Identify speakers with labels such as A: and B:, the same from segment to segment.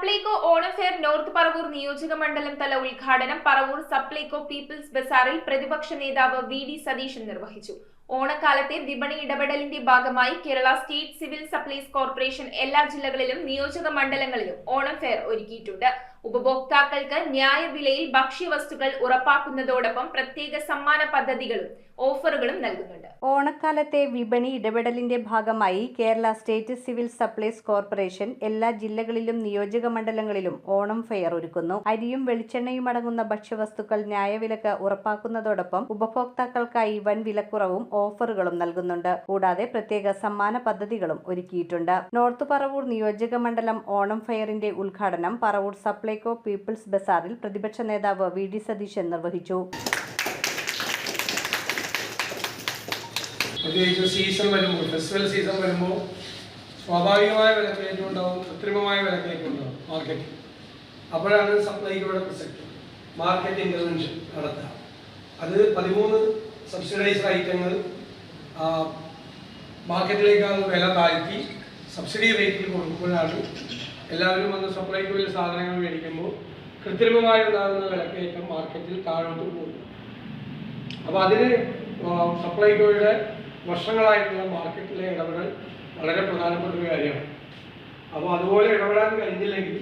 A: Supplyco Onam fair north Paravur നിയോജക മണ്ഡലം തല ഉദ്ഘാടനം പറവൂർ സപ്ലൈകോ പീപ്പിൾസ് ബസാറിൽ പ്രതിപക്ഷ നേതാവ് വി ഡി സതീശൻ നിർവഹിച്ചു. ഓണക്കാലത്തെ വിപണി ഇടപെടലിന്റെ ഭാഗമായി Kerala state civil supplies corporation എല്ലാ ജില്ലകളിലും നിയോജക മണ്ഡലങ്ങളിലും ഓണം ഫെയർ ഒരുക്കിയിട്ടുണ്ട്. ഉപഭോക്താക്കൾക്ക് ന്യായവിലയിൽ ഭക്ഷ്യവസ്തുക്കൾ ഉറപ്പാക്കുന്നതോടൊപ്പം പ്രത്യേക സമ്മാന പദ്ധതികളും ഓഫറുകളും നൽകുന്നുണ്ട്.
B: ഓണക്കാലത്തെ വിപണി ഇടപെടലിന്റെ ഭാഗമായി Kerala state civil supplies corporation എല്ലാ ജില്ലകളിലും നിയോജക മണ്ഡലങ്ങളിലും ഓണം ഫെയർ ഒരുക്കുന്നു. അരിയും വെളിച്ചെണ്ണയും അടങ്ങുന്ന ഭക്ഷ്യവസ്തുക്കൾ ന്യായവിലക്ക് ഉറപ്പാക്കുന്നതോടൊപ്പം ഉപഭോക്താക്കൾക്കായി വൻ വിലക്കുറവും ഓഫറുകളും നൽകുന്നുണ്ട്. കൂടാതെ പ്രത്യേക സമ്മാന പദ്ധതികളും ഒരുക്കിയിട്ടുണ്ട്. നോർത്ത് പറവൂർ നിയോജക മണ്ഡലം ഓണം ഫെയറിന്റെ ഉദ്ഘാടനം പറവൂർ സപ്ലൈകോ പീപ്പിൾസ് ബസാറിൽ പ്രതിപക്ഷ നേതാവ് വി ഡി സതീശൻ നിർവഹിച്ചു.
C: സീസൺ സീസൺ സ്വാഭാവികമായ വിലക്കയറ്റം ഉണ്ടാവും കൃത്രിമമായ വിലക്കയറ്റം ഉണ്ടാവും മാർക്കറ്റിൽ അപ്പോഴാണ് സപ്ലൈക്കോടെ പ്രസക്തി. മാർക്കറ്റ് ഇന്റർവെൻഷൻ നടത്തുക. അത് പതിമൂന്ന് സബ്സിഡൈസ്ഡ് ഐറ്റങ്ങൾ മാർക്കറ്റിലേക്ക് അത് വില താഴ്ത്തി സബ്സിഡി റേറ്റിൽ കൊടുക്കുമ്പോഴാണ് എല്ലാവരും വന്ന് സപ്ലൈക്കോയിൽ സാധനങ്ങൾ മേടിക്കുമ്പോൾ കൃത്രിമമായി ഉണ്ടാകുന്ന വിലക്കയറ്റം മാർക്കറ്റിൽ താഴോട്ട് പോകുന്നു. അപ്പോൾ അതിന് സപ്ലൈക്കോയുടെ വർഷങ്ങളായിട്ടുള്ള മാർക്കറ്റിലെ ഇടപെടൽ വളരെ പ്രധാനപ്പെട്ട ഒരു കാര്യമാണ്. അപ്പോൾ അതുപോലെ ഇടപെടാൻ കഴിഞ്ഞില്ലെങ്കിൽ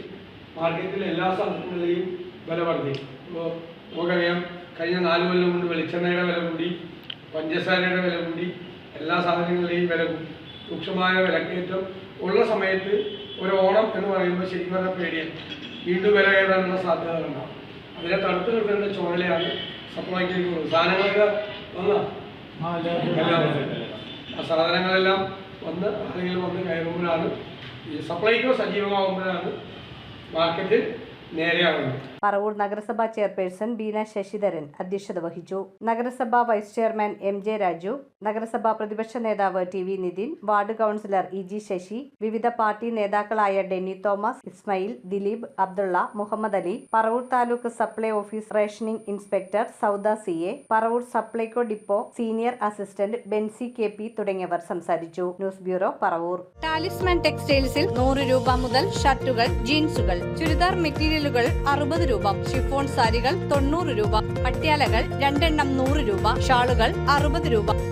C: മാർക്കറ്റിലെ എല്ലാ സാധനങ്ങളുടെയും വില വർദ്ധിക്കും. അപ്പോൾ നമുക്കറിയാം കഴിഞ്ഞ നാല് കൊല്ലം കൊണ്ട് വെളിച്ചെണ്ണയുടെ വില കൂടി പഞ്ചസാരയുടെ വില കൂടി എല്ലാ സാധനങ്ങളുടെയും വില കൂടി. രൂക്ഷമായ വിലക്കയറ്റം ഉള്ള സമയത്ത് ഒരു ഓണം എന്ന് പറയുമ്പോൾ ശരിക്കും പറഞ്ഞാൽ പേടിയാണ് വീണ്ടും വില കയറാനുള്ള സാധ്യത ഉണ്ടാവും. അതിനെ തടുത്തു നിർത്തേണ്ട ചുമതലയാണ് സപ്ലൈക്ക് സാധനങ്ങളൊക്കെ വന്ന? ആ സാധനങ്ങളെല്ലാം വന്ന് ആരെങ്കിലും വന്ന് കയറുമ്പോഴാണ് ഈ സപ്ലൈക്കോ സജീവമാകുമ്പോഴാണ് മാർക്കറ്റ് നേരെയാവുന്നത്.
B: പറവൂർ നഗരസഭാ ചെയർപേഴ്സൺ ബീന ശശിധരൻ അധ്യക്ഷത വഹിച്ചു. നഗരസഭാ vice chairman M J Raju നഗരസഭാ പ്രതിപക്ഷ നേതാവ് T V Nithin ward councillor E G Sasi വിവിധ പാർട്ടി നേതാക്കളായ Denny Thomas Ismail Dileep Abdulla Muhammad Ali Paravur taluk supply office rationing inspector Sauda C A Paravur Supplyco depot senior assistant Bency K P തുടങ്ങിയവർ സംസാരിച്ചു. News bureau Paravur. Talisman ടെക്സ്റ്റൈൽസിൽ നൂറ് രൂപ മുതൽ ഷർട്ടുകൾ ജീൻസുകൾ ചുരിദാർ മെറ്റീരിയലുകൾ അറുപത് രൂപ. ഷിഫോൺ സാരികൾ തൊണ്ണൂറ് രൂപ. പട്യാലകൾ രണ്ടെണ്ണം നൂറ് രൂപ. ഷാളുകൾ അറുപത് രൂപ.